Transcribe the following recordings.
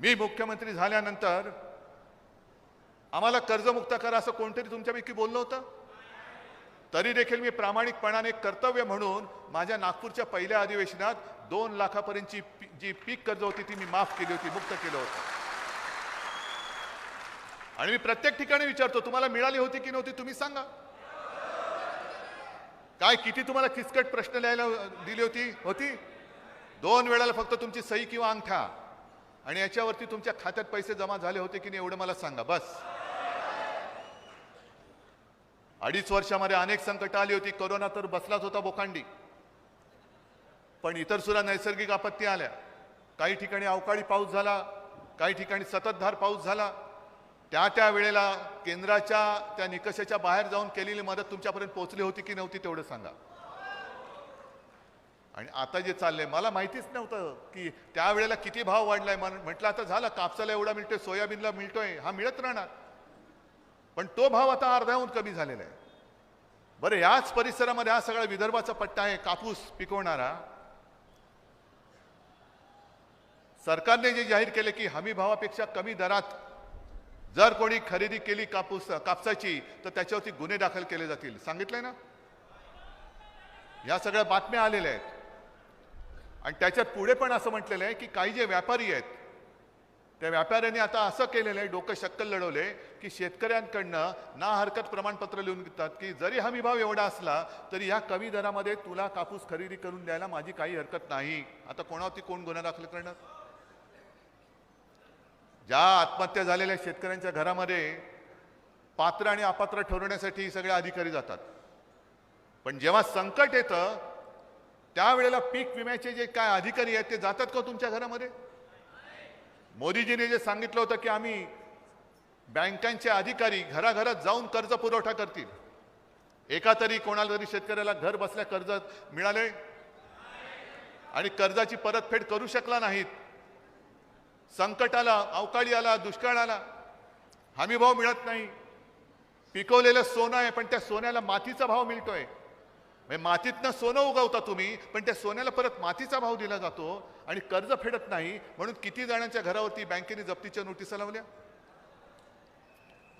मी मुख्यमंत्री झाल्यानंतर आम्हाला कर्जमुक्त करा असं कोणतरी तुमच्यापैकी बोललं होतं? तरी देखील मी प्रामाणिकपणाने कर्तव्य म्हणून माझ्या नागपूरच्या पहिल्या अधिवेशनात दोन लाखापर्यंतची पी- जी पीक कर्ज होती ती मी माफ केली होती मुक्त केलं होतं. आणि मी प्रत्येक ठिकाणी विचारतो तुम्हाला मिळाली होती की नव्हती तुम्ही सांगा. काय किती तुम्हाला किचकट प्रश्न लिहायला दिली होती? होती? दोन वेळाला फक्त तुमची सही किंवा अंगठा. आणि याच्यावरती तुमच्या खात्यात पैसे जमा झाले होते की नाही एवढं मला सांगा बस. अडीच वर्षामध्ये अनेक संकट आली होती कोरोना तर बसलाच होता बोकांडी. पण इतर सुद्धा नैसर्गिक आपत्ती आल्या. काही ठिकाणी अवकाळी पाऊस झाला काही ठिकाणी सततधार पाऊस झाला. त्या त्या वेळेला केंद्राच्या त्या निकषाच्या बाहेर जाऊन केलेली मदत तुमच्यापर्यंत पोहोचली होती की नव्हती तेवढं सांगा. आणि आता जे चाललंय मला माहितीच नव्हतं की त्यावेळेला किती भाव वाढलाय. म्हण- म्हटलं आता झालं कापसाला एवढा मिळतोय सोयाबीनला मिळतोय हा मिळत राहणार. पण तो भाव आता अर्ध्याहून कमी झालेला आहे. बरं याच परिसरामध्ये हा सगळा विदर्भाचा पट्टा आहे कापूस पिकवणारा. सरकारने जे जाहीर केले की हमी भावापेक्षा कमी दरात जर कोणी खरेदी केली कापूस कापसाची तर त्याच्यावरती गुन्हे दाखल केले जातील. सांगितलंय ना? या सगळ्या बातम्या आलेल्या आहेत. आणि त्याच्यात पुढे पण असं म्हटलेलं आहे की काही जे व्यापारी आहेत त्या व्यापाऱ्यांनी आता असं केलेलं आहे डोकं शक्कल लढवले की शेतकऱ्यांकडनं ना हरकत प्रमाणपत्र लिहून घेतात की जरी हमी भाव एवढा असला तरी ह्या कमी दरामध्ये तुला कापूस खरेदी करून द्यायला माझी काही हरकत नाही. आता कोणावरती कोण गुन्हा दाखल करणार? ज्या आत्महत्या झालेल्या शेतकऱ्यांच्या घरामध्ये पात्र आणि अपात्र ठरवण्यासाठी सगळे अधिकारी जातात. पण जेव्हा संकट येतं त्यावेळेला पीक विम्याचे जे काय अधिकारी आहेत ते जातात का तुमच्या घरामध्ये? मोदीजीने जे सांगितलं होतं की आम्ही बँकांचे अधिकारी घराघरात जाऊन कर्ज पुरवठा करतील. एका तरी कोणाला तरी शेतकऱ्याला घर बसल्या कर्ज मिळाले आणि कर्जाची परतफेड करू शकला नाहीत. संकट आला अवकाळी आला दुष्काळ आला. हमीभाव मिळत नाही. पिकवलेलं सोनं आहे पण त्या सोन्याला मातीचा भाव मिळतोय. म्हणजे मातीतनं सोनं उगवता तुम्ही पण त्या सोन्याला परत मातीचा भाव दिला जातो आणि कर्ज फेडत नाही म्हणून किती जणांच्या घरावरती बँकेने जप्तीच्या नोटिसा लावल्या?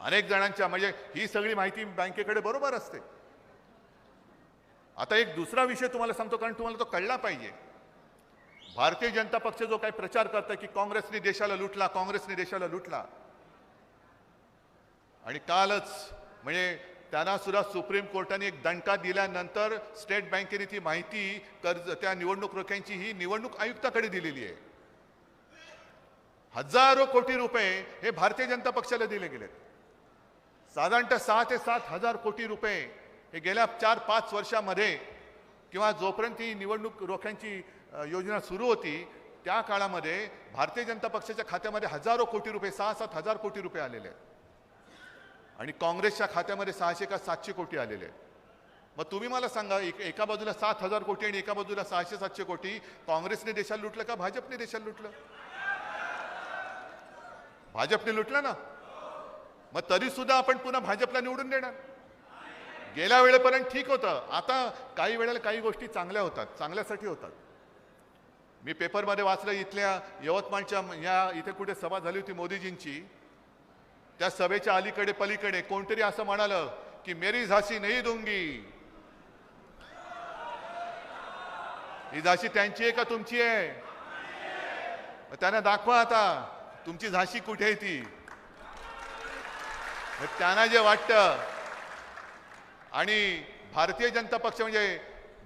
अनेक जणांच्या म्हणजे ही सगळी माहिती बँकेकडे बरोबर असते. आता एक दुसरा विषय तुम्हाला सांगतो कारण तुम्हाला तो कळला पाहिजे. भारतीय जनता पक्ष जो काही प्रचार करतोय की काँग्रेसने देशाला लुटला काँग्रेसने देशाला लुटला. आणि कालच म्हणजे त्यांनासुद्धा सुप्रीम कोर्टाने एक दणका दिल्यानंतर स्टेट बँकेने ती माहिती कर्ज त्या निवडणूक रोख्यांची ही निवडणूक आयुक्ताकडे दिलेली आहे. हजारो कोटी रुपये हे भारतीय जनता पक्षाला दिले गेलेत. साधारणतः सहा ते सात हजार कोटी रुपये हे गेल्या चार पाच वर्षामध्ये किंवा जोपर्यंत ही निवडणूक रोख्यांची योजना सुरू होती त्या काळामध्ये भारतीय जनता पक्षाच्या खात्यामध्ये हजारो कोटी रुपये सहा सात हजार कोटी रुपये आलेले आहेत. आणि काँग्रेसच्या खात्यामध्ये सहाशे का सातशे कोटी आलेले आहेत. मग तुम्ही मला सांगा एक एका बाजूला सात हजार कोटी आणि एका बाजूला सहाशे सातशे कोटी काँग्रेसने देशाला लुटलं का भाजपने देशाला लुटलं? भाजपने लुटलं ना? मग तरी सुद्धा आपण पुन्हा भाजपला निवडून देणार. गेल्या वेळेपर्यंत ठीक होतं. आता काही वेळेला काही गोष्टी चांगल्या होतात चांगल्यासाठी होतात. मी पेपरमध्ये वाचलं इथल्या यवतमाळच्या या इथे कुठे सभा झाली होती मोदीजींची त्या सभेच्या अलीकडे पलीकडे कोणतरी असं म्हणालं की मेरी झाशी नाही दुंगी. ही झाशी त्यांची आहे का तुमची आहे? त्यांना दाखवा आता तुमची झाशी कुठे आहे ती? त्यांना जे वाटतं. आणि भारतीय जनता पक्ष म्हणजे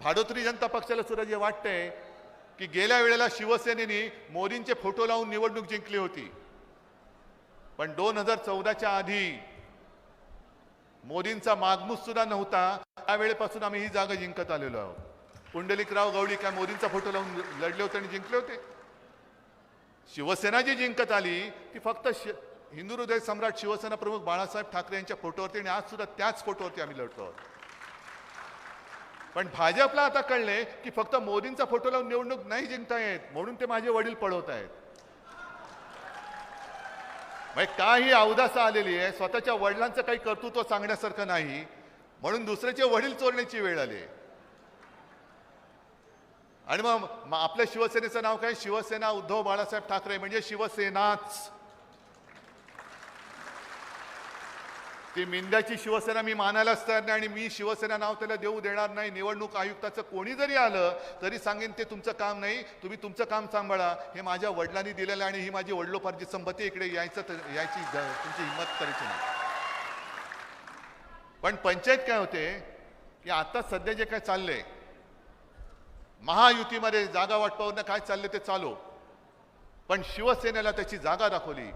भाडोत्री जनता पक्षाला सुद्धा जे वाटतंय की गेल्या वेळेला शिवसेनेने मोदींचे फोटो लावून निवडणूक जिंकली होती. पण दोन हजार चौदाच्या आधी मोदींचा मागमूस सुद्धा नव्हता. त्यावेळेपासून आम्ही ही जागा जिंकत आलेलो आहोत. पुंडलिकराव गवळी काय मोदींचा फोटो लावून लढले होते आणि जिंकले होते? शिवसेना जी जिंकत आली ती फक्त शि- हिंदू हृदय सम्राट शिवसेना प्रमुख बाळासाहेब ठाकरे यांच्या फोटोवरती आणि आज सुद्धा त्याच फोटोवरती आम्ही लढतो आहोत. पण भाजपला आता कळले की फक्त मोदींचा फोटो लावून निवडणूक नाही जिंकता येत म्हणून ते माझे वडील पळवत आहेत म्हणजे काही अवदासा आलेली आहे स्वतःच्या वडिलांचं काही कर्तृत्व सांगण्यासारखं नाही म्हणून दुसऱ्याचे वडील चोरण्याची वेळ आली आणि मग मग आपल्या शिवसेनेचं नाव काय? शिवसेना उद्धव बाळासाहेब ठाकरे म्हणजे शिवसेनाच. ती मिंद्याची शिवसेना मी मानायलाच तयार नाही आणि मी शिवसेना नाव त्याला देऊ देणार नाही. निवडणूक आयुक्ताचं कोणी जरी आलं तरी सांगेन ते तुमचं काम नाही. तुम्ही तुमचं काम सांभाळा. हे माझ्या वडिलांनी दिलेलं आहे आणि ही माझी वडिलोपार्जित संपत्ती इकडे यायचं तर- यायची तुमची हिंमत करायची नाही. पण पंचायत काय होते की आता सध्या जे काय चाललंय महायुतीमध्ये जागा वाटपावरनं काय चाललं ते चालू. पण शिवसेनेला त्याची जागा दाखवली.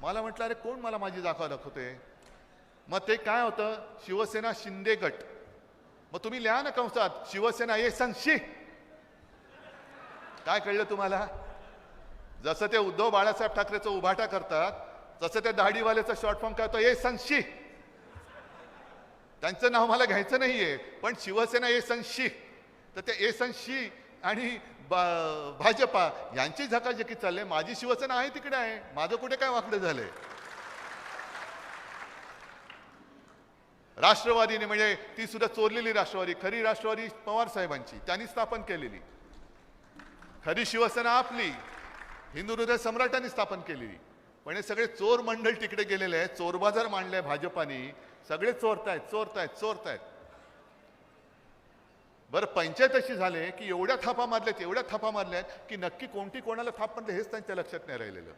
मला म्हटलं अरे कोण मला माझी जागा दाखवते मग ते काय होतं? शिवसेना शिंदे गट. मग तुम्ही लिहा ना कंसात शिवसेना ये संशी काय कळलं तुम्हाला? जसं ते उद्धव बाळासाहेब ठाकरेचं उभाटा करतात तसं त्या दाढीवाल्याचं शॉर्ट फॉर्म काय होतं ये संशी त्यांचं नाव मला घ्यायचं नाहीये पण शिवसेना ए संशी तर ते ए संशी आणि भाजपा यांची झकाझकी चालले माझी शिवसेना आहे तिकडे आहे. माझं कुठे काय वाकडं झालंय? राष्ट्रवादीने म्हणजे ती सुद्धा चोरलेली राष्ट्रवादी खरी राष्ट्रवादी पवार साहेबांची त्यांनी स्थापन केलेली. खरी शिवसेना आपली हिंदू हृदय सम्राटांनी स्थापन केलेली. पण हे सगळे चोर मंडळ तिकडे गेलेले आहे चोर बाजार मांडले भाजपानी. सगळे चोरतायत चोरतायत चोरतायत. बरं पंचायत अशी झाले की एवढ्या थापा मारल्यात एवढ्या थापा मारल्यात की नक्की कोणती कोणाला थाप मारले हेच त्यांच्या लक्षात नाही राहिलेलं.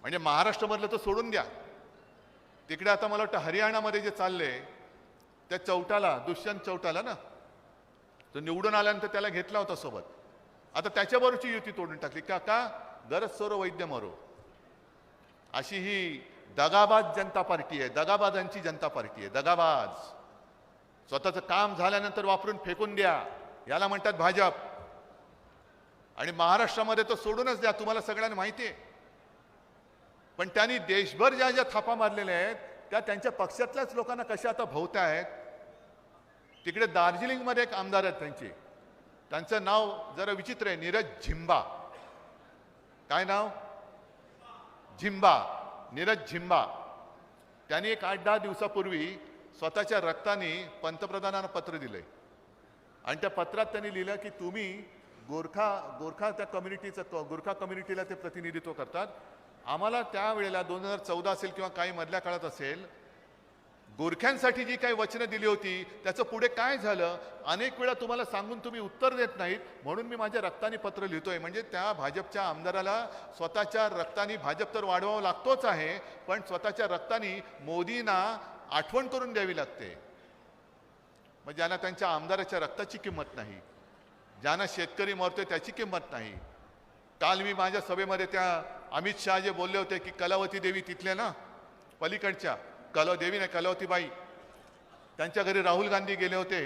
म्हणजे महाराष्ट्रमधलं तर सोडून द्या. तिकडे आता मला वाटतं हरियाणामध्ये जे चाललंय त्या चौटाला दुष्यंत चौटाला ना? तो निवडून आल्यानंतर त्याला घेतला होता सोबत. आता त्याच्याबरोबरची युती तोडून टाकली. का का गरज सोरो वैद्य मरो. अशी ही दगाबाज जनता पार्टी आहे. दगाबाजांची जनता पार्टी आहे. दगाबाज. स्वतःचं काम झाल्यानंतर वापरून फेकून द्या. याला म्हणतात भाजप. आणि महाराष्ट्रामध्ये तो सोडूनच द्या. तुम्हाला सगळ्यांना माहिती आहे. पण त्यांनी देशभर ज्या ज्या थापा मारलेल्या आहेत त्या त्यांच्या पक्षातल्याच लोकांना कशा आता भोवत्या आहेत तिकडे दार्जिलिंगमध्ये एक आमदार आहेत त्यांचे. त्यांचं नाव जरा विचित्र आहे नीरज झिंबा. काय नाव? झिंबा. नीरज झिंबा. त्यांनी एक आठ दहा दिवसापूर्वी स्वतःच्या रक्ताने पंतप्रधानांना पत्र दिलंय. आणि त्या पत्रात त्यांनी लिहिलं की तुम्ही गोरखा गोरखा त्या कम्युनिटीचं गोरखा कम्युनिटीला ते प्रतिनिधित्व करतात. आम्हाला त्यावेळेला दोन हजार चौदा असेल किंवा काही मधल्या काळात असेल गोरख्यांसाठी जी काही वचनं दिली होती त्याचं पुढे काय झालं? अनेक वेळा तुम्हाला सांगून तुम्ही उत्तर देत नाहीत म्हणून मी माझ्या रक्तानी पत्र लिहितोय. म्हणजे त्या भाजपच्या आमदाराला स्वतःच्या रक्तानी भाजप तर वाढवावं लागतोच आहे पण स्वतःच्या रक्तानी मोदींना आठवण करून द्यावी लागते. मग ज्यांना त्यांच्या आमदाराच्या रक्ताची किंमत नाही ज्यांना शेतकरी मरतोय त्याची किंमत नाही. काल मी माझ्या सभेमध्ये त्या अमित शहा जे बोलले होते की कलावती देवी तिथल्या ना पलीकडच्या कला देवी नाही कलावती बाई त्यांच्या घरी राहुल गांधी गेले होते.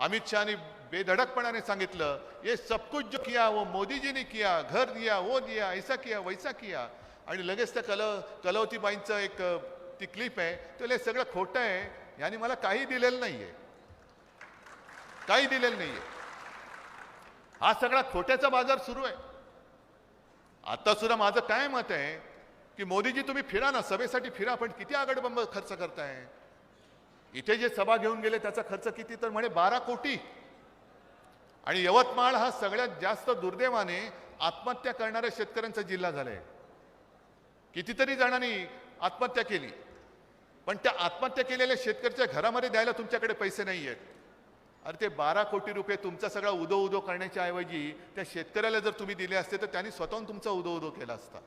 अमित शहानी बेधडकपणाने सांगितलं ये सब कुछ जो किया वो मोदीजीने किया घर दिया वो दिया ऐसा किया वैसा किया. आणि लगेच त्या कल कलावतीबाईंचं एक ती क्लिप आहे. तर हे सगळं खोटं आहे. यांनी मला काही दिलेलं नाही आहे काही दिलेलं नाहीये. हा सगळा खोट्याचा बाजार सुरू आहे. आता सुद्धा माझं काय मत आहे की मोदीजी तुम्ही फिरा ना. सभेसाठी फिरा पण किती आगडबंब खर्च करताय. इथे जे सभा घेऊन गेले त्याचा खर्च किती? तर म्हणे बारा कोटी. आणि यवतमाळ हा सगळ्यात जास्त दुर्दैवाने आत्महत्या करणाऱ्या शेतकऱ्यांचा जिल्हा झालाय. कितीतरी जणांनी आत्महत्या केली. पण त्या आत्महत्या केलेल्या शेतकऱ्याच्या घरामध्ये द्यायला तुमच्याकडे पैसे नाही आहेत अरे ते बारा कोटी रुपये तुमचा सगळा उदो उदो करण्याच्या ऐवजी त्या शेतकऱ्याला जर तुम्ही दिले असते तर त्यांनी स्वतःहून तुमचा उदो उदो केला असता.